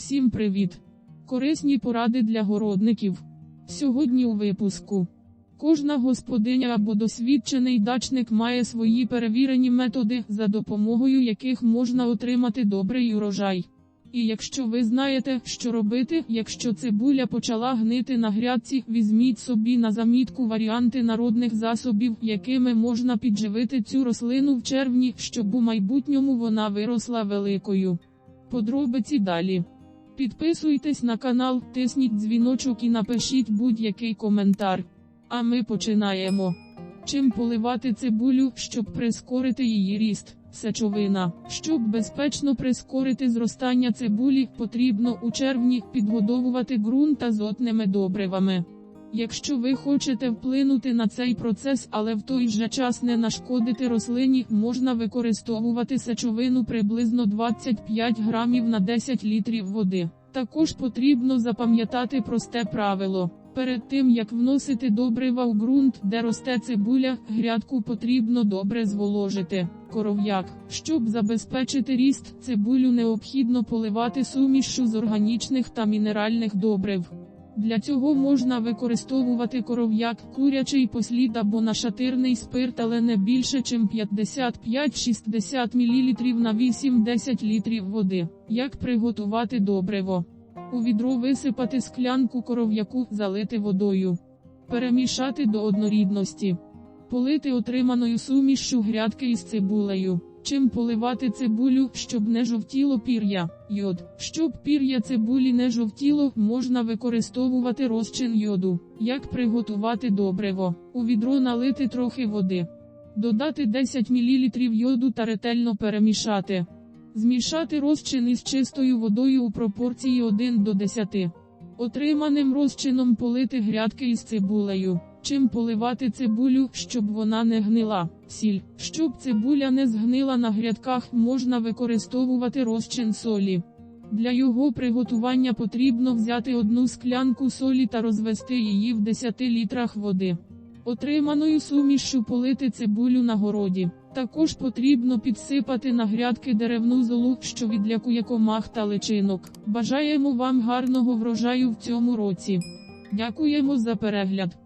Всім привіт! Корисні поради для городників. Сьогодні у випуску. Кожна господиня або досвідчений дачник має свої перевірені методи, за допомогою яких можна отримати добрий урожай. І якщо ви знаєте, що робити, якщо цибуля почала гнити на грядці, візьміть собі на замітку варіанти народних засобів, якими можна підживити цю рослину в червні, щоб у майбутньому вона виросла великою. Подробиці далі. Підписуйтесь на канал, тисніть дзвіночок і напишіть будь-який коментар. А ми починаємо. Чим поливати цибулю, щоб прискорити її ріст? Сечовина. Щоб безпечно прискорити зростання цибулі, потрібно у червні підгодовувати ґрунт азотними добривами. Якщо ви хочете вплинути на цей процес, але в той же час не нашкодити рослині, можна використовувати сечовину приблизно 25 грамів на 10 літрів води. Також потрібно запам'ятати просте правило. Перед тим як вносити добрива в ґрунт, де росте цибуля, грядку потрібно добре зволожити. Коров'як. Щоб забезпечити ріст, цибулю необхідно поливати сумішшю з органічних та мінеральних добрив. Для цього можна використовувати коров'як, курячий послід або нашатирний спирт, але не більше, чим 55-60 мл на 8-10 літрів води. Як приготувати добриво? У відро висипати склянку коров'яку, залити водою. Перемішати до однорідності. Полити отриманою сумішшю грядки із цибулею. Чим поливати цибулю, щоб не жовтіло пір'я? Йод. Щоб пір'я цибулі не жовтіло, можна використовувати розчин йоду. Як приготувати добриво? У відро налити трохи води. Додати 10 мл йоду та ретельно перемішати. Змішати розчин із чистою водою у пропорції 1 до 10. Отриманим розчином полити грядки із цибулею. Чим поливати цибулю, щоб вона не гнила. Сіль. Щоб цибуля не згнила на грядках, можна використовувати розчин солі. Для його приготування потрібно взяти одну склянку солі та розвести її в 10 літрах води. Отриманою сумішшю полити цибулю на городі. Також потрібно підсипати на грядки деревну золу, що відлякує комах та личинок. Бажаємо вам гарного врожаю в цьому році. Дякуємо за перегляд.